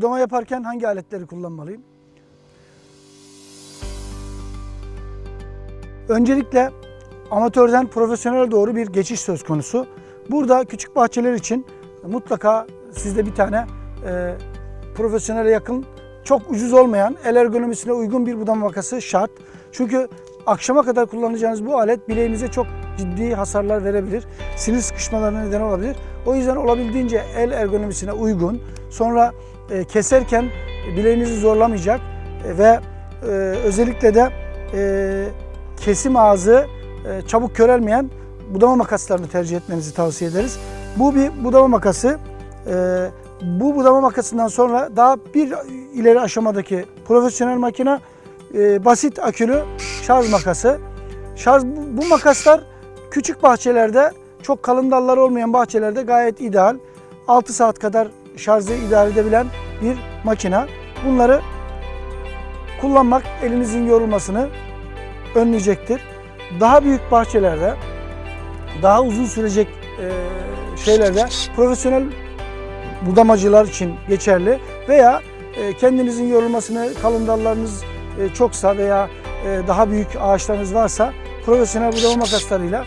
budama yaparken hangi aletleri kullanmalıyım? Öncelikle amatörden profesyonel doğru bir geçiş söz konusu. Burada küçük bahçeler için mutlaka sizde bir tane e, profesyonele yakın, çok ucuz olmayan, el ergonomisine uygun bir budama makası şart. Çünkü akşama kadar kullanacağınız bu alet bileğinize çok ciddi hasarlar verebilir. Sinir sıkışmalarına neden olabilir. O yüzden olabildiğince el ergonomisine uygun, sonra e, keserken bileğinizi zorlamayacak e, ve e, özellikle de e, kesim ağzı e, çabuk körelmeyen budama makaslarını tercih etmenizi tavsiye ederiz. Bu bir budama makası. E, bu budama makasından sonra daha bir ileri aşamadaki profesyonel makine e, basit akülü şarj makası. Şarj bu, bu makaslar küçük bahçelerde çok kalın dalları olmayan bahçelerde gayet ideal. 6 saat kadar şarjı idare edebilen bir makine. Bunları kullanmak elinizin yorulmasını önleyecektir. Daha büyük bahçelerde, daha uzun sürecek şeylerde profesyonel budamacılar için geçerli veya kendinizin yorulmasını kalın dallarınız çoksa veya daha büyük ağaçlarınız varsa profesyonel budama makaslarıyla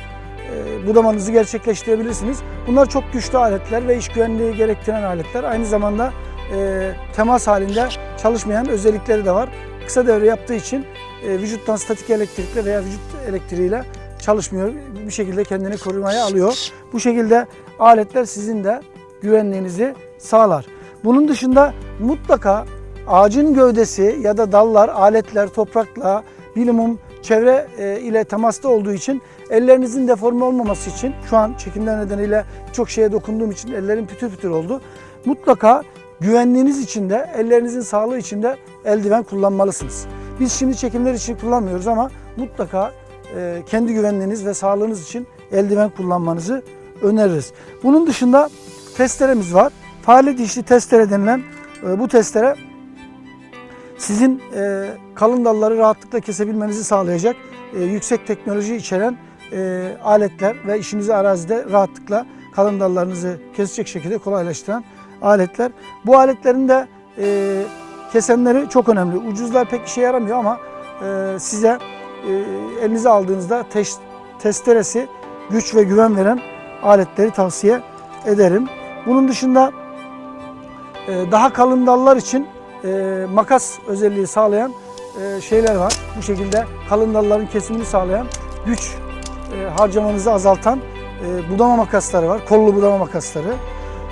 budamanızı gerçekleştirebilirsiniz. Bunlar çok güçlü aletler ve iş güvenliği gerektiren aletler. Aynı zamanda e, temas halinde çalışmayan özellikleri de var. Kısa devre yaptığı için e, vücuttan statik elektrikle veya vücut elektriğiyle çalışmıyor. Bir şekilde kendini korumaya alıyor. Bu şekilde aletler sizin de güvenliğinizi sağlar. Bunun dışında mutlaka ağacın gövdesi ya da dallar, aletler toprakla bilimum çevre e, ile temasta olduğu için ellerinizin deforme olmaması için şu an çekimler nedeniyle çok şeye dokunduğum için ellerim pütür pütür oldu. Mutlaka güvenliğiniz için de ellerinizin sağlığı için de eldiven kullanmalısınız. Biz şimdi çekimler için kullanmıyoruz ama mutlaka e, kendi güvenliğiniz ve sağlığınız için eldiven kullanmanızı öneririz. Bunun dışında testeremiz var. Fare dişli testere denilen e, bu testere sizin e, kalın dalları rahatlıkla kesebilmenizi sağlayacak e, yüksek teknoloji içeren e, aletler ve işinizi arazide rahatlıkla kalın dallarınızı kesecek şekilde kolaylaştıran aletler. Bu aletlerin de e, kesenleri çok önemli. Ucuzlar pek işe yaramıyor ama e, size e, elinize aldığınızda teş, testeresi güç ve güven veren aletleri tavsiye ederim. Bunun dışında e, daha kalın dallar için e, makas özelliği sağlayan e, şeyler var. Bu şekilde kalın dalların kesimini sağlayan, güç e, harcamanızı azaltan budama makasları var. Kollu budama makasları.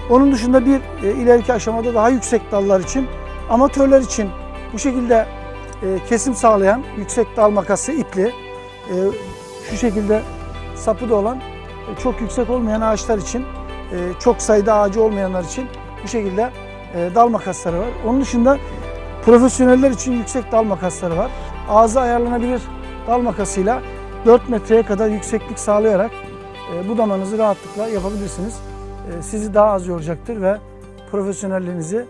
Onun dışında bir ileriki aşamada daha yüksek dallar için, amatörler için bu şekilde kesim sağlayan yüksek dal makası ipli. Şu şekilde sapı da olan çok yüksek olmayan ağaçlar için, çok sayıda ağacı olmayanlar için bu şekilde dal makasları var. Onun dışında profesyoneller için yüksek dal makasları var. Ağzı ayarlanabilir dal makasıyla 4 metreye kadar yükseklik sağlayarak e, budamanızı rahatlıkla yapabilirsiniz. E, sizi daha az yoracaktır ve profesyonelliğinizi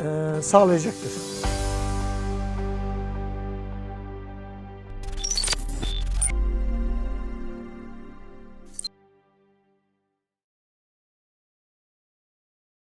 e, sağlayacaktır.